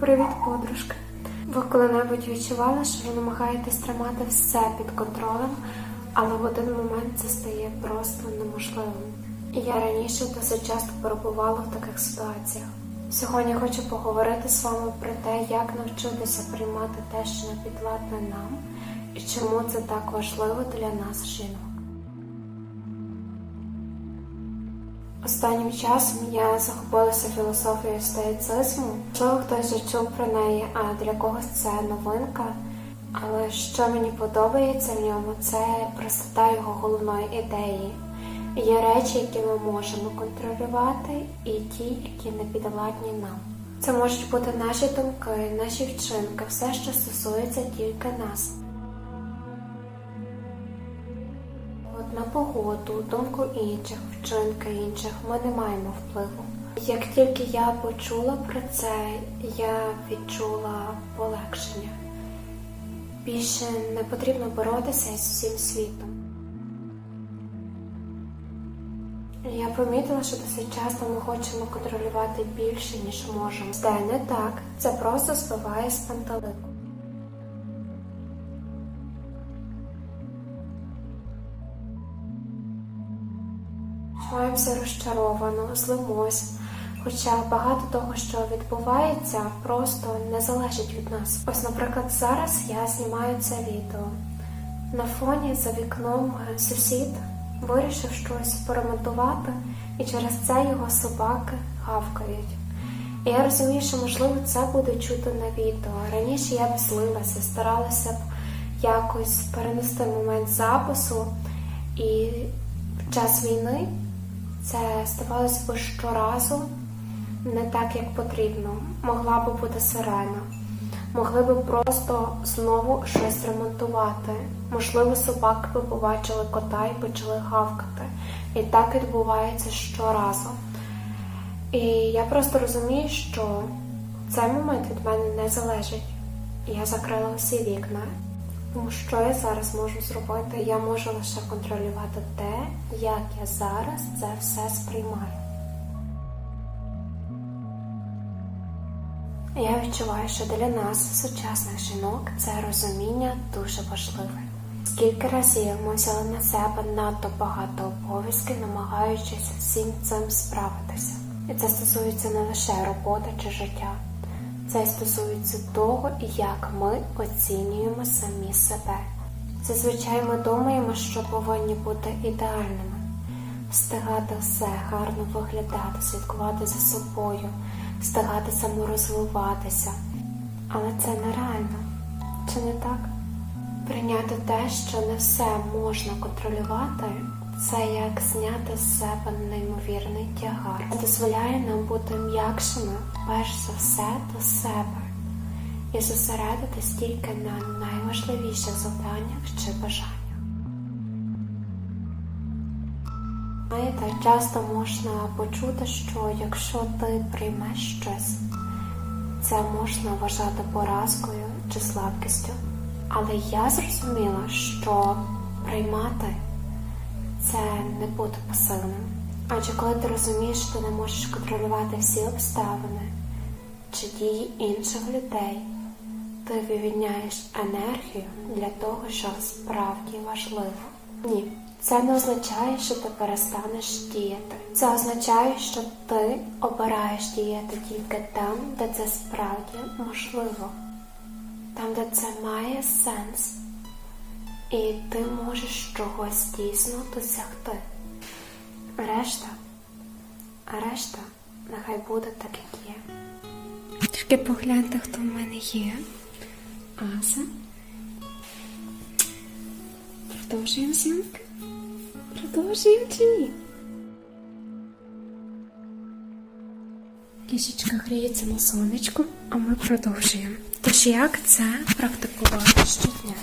Привіт, подружка. Ви коли-небудь відчували, що ви намагаєтесь тримати все під контролем, але в один момент це стає просто неможливим. Я раніше досить часто перебувала в таких ситуаціях. Сьогодні хочу поговорити з вами про те, як навчитися приймати те, що не підвладне нам, і чому це так важливо для нас, жінок. Останнім часом я захопилася філософією стоїцизму. Можливо, хтось вже чув про неї, а для когось це новинка. Але що мені подобається в ньому, це простота його головної ідеї. Є речі, які ми можемо контролювати, і ті, які не підвладні нам. Це можуть бути наші думки, наші вчинки, все, що стосується тільки нас. На погоду, думку інших, вчинки інших ми не маємо впливу. Як тільки я почула про це, я відчула полегшення. Більше не потрібно боротися із всім світом. Я помітила, що досить часто ми хочемо контролювати більше, ніж можемо. Це не так, це просто збиває з пантелику. Почуваємося розчаровано, злимось. Хоча багато того, що відбувається, просто не залежить від нас. Ось, наприклад, зараз я знімаю це відео. На фоні за вікном сусід вирішив щось поремонтувати, і через це його собаки гавкають. І я розумію, що можливо це буде чути на відео. Раніше я б злилася, старалася б якось перенести момент запису, і в час війни це ставалося б щоразу не так, як потрібно. Могла би бути сирена. Могли би просто знову щось ремонтувати. Можливо, собаки би побачили кота і почали гавкати. І так відбувається щоразу. І я просто розумію, що цей момент від мене не залежить. Я закрила всі вікна. Тому що я зараз можу зробити? Я можу лише контролювати те, як я зараз це все сприймаю. Я відчуваю, що для нас, сучасних жінок, це розуміння дуже важливе. Скільки разів ми взяли на себе надто багато обов'язків, намагаючись всім цим справитися. І це стосується не лише роботи чи життя, це стосується того, як ми оцінюємо самі себе. Зазвичай ми думаємо, що повинні бути ідеальними, встигати все, гарно виглядати, слідкувати за собою, встигати саморозвиватися. Але це нереально, чи не так? Прийняти те, що не все можна контролювати, це як зняти з себе неймовірний тягар. Це дозволяє нам бути м'якшими, перш за все, до себе і зосередитись тільки на найважливіших завданнях чи бажаннях. Знаєте, часто можна почути, що якщо ти приймеш щось, це можна вважати поразкою чи слабкістю. Але я зрозуміла, що приймати це не бути посильним. Адже коли ти розумієш, що ти не можеш контролювати всі обставини чи дії інших людей, ти вивільняєш енергію для того, що справді важливо. Ні, це не означає, що ти перестанеш діяти. Це означає, що ти обираєш діяти тільки там, де це справді можливо, там, де це має сенс, і ти можеш чогось дійсно досягти. Решта, решта нехай буде так, як є. Тільки погляньте, хто в мене є. Аса. Продовжуємо зйомки. Продовжуємо чи ні? Кішечка гріється на сонечку, а ми продовжуємо. Тож як це практикувати щодня?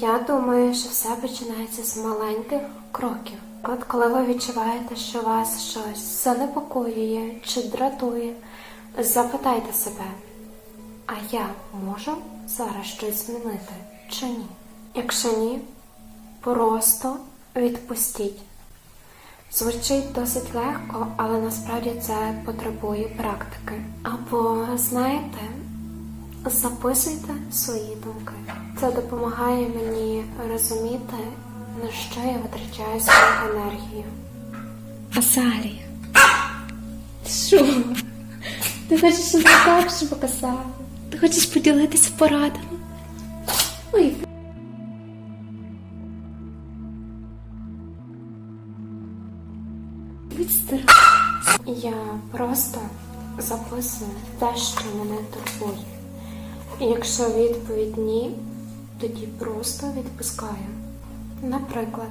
Я думаю, що все починається з маленьких кроків. От коли ви відчуваєте, що вас щось занепокоює чи дратує, запитайте себе, а я можу зараз щось змінити чи ні? Якщо ні, просто відпустіть. Звучить досить легко, але насправді це потребує практики. Або, знаєте, записуйте свої думки. Це допомагає мені розуміти, на що я витрачаю свою енергію. Асалія. Що? Ти хочеш, щоб так же показала? Ти хочеш поділитися порадами? Ой. Я просто записую те, що мене турбує. І якщо відповідь ні, тоді просто відпускаю. Наприклад,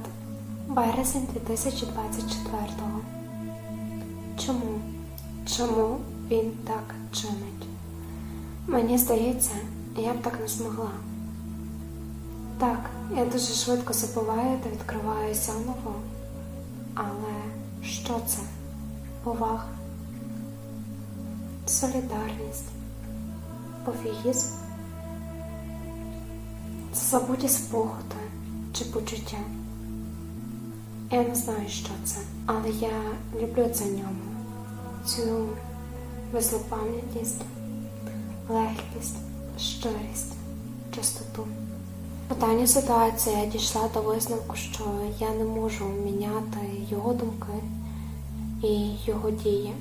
березень 2024-го. Чому? Чому він так чинить? Мені здається, я б так не змогла. Так, я дуже швидко забуваю та відкриваю заново. Але що це? Повага, солідарність, пофігізм, це забуті спогади чи почуття. Я не знаю, що це, але я люблю це в ньому. Ціную безлопам'ятність, легкість, щирість, чистоту. У даній ситуації я дійшла до висновку, що я не можу міняти його думки і його дії.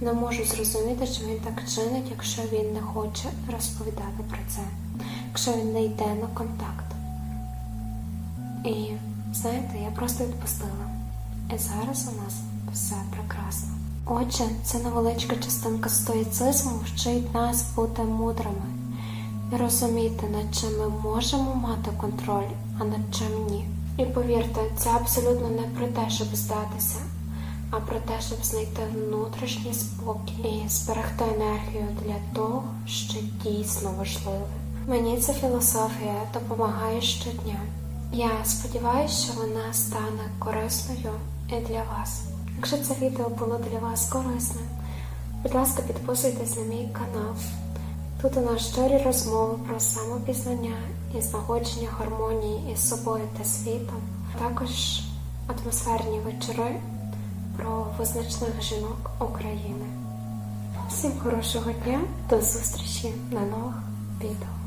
Не можу зрозуміти, що він так чинить, якщо він не хоче розповідати про це, якщо він не йде на контакт. І знаєте, я просто відпустила. І зараз у нас все прекрасно. Отже, ця невеличка частинка стоїцизму вчить нас бути мудрими і розуміти, над чим ми можемо мати контроль, а над чим ні. І повірте, це абсолютно не про те, щоб здатися, а про те, щоб знайти внутрішній спокій і зберегти енергію для того, що дійсно важливе. Мені ця філософія допомагає щодня. Я сподіваюся, що вона стане корисною і для вас. Якщо це відео було для вас корисним, будь ласка, підписуйтесь на мій канал. Тут у нас щирі розмови про самопізнання і знаходження гармонії із собою та світом, а також атмосферні вечори про визначних жінок України. Всім хорошого дня, до зустрічі на нових відео.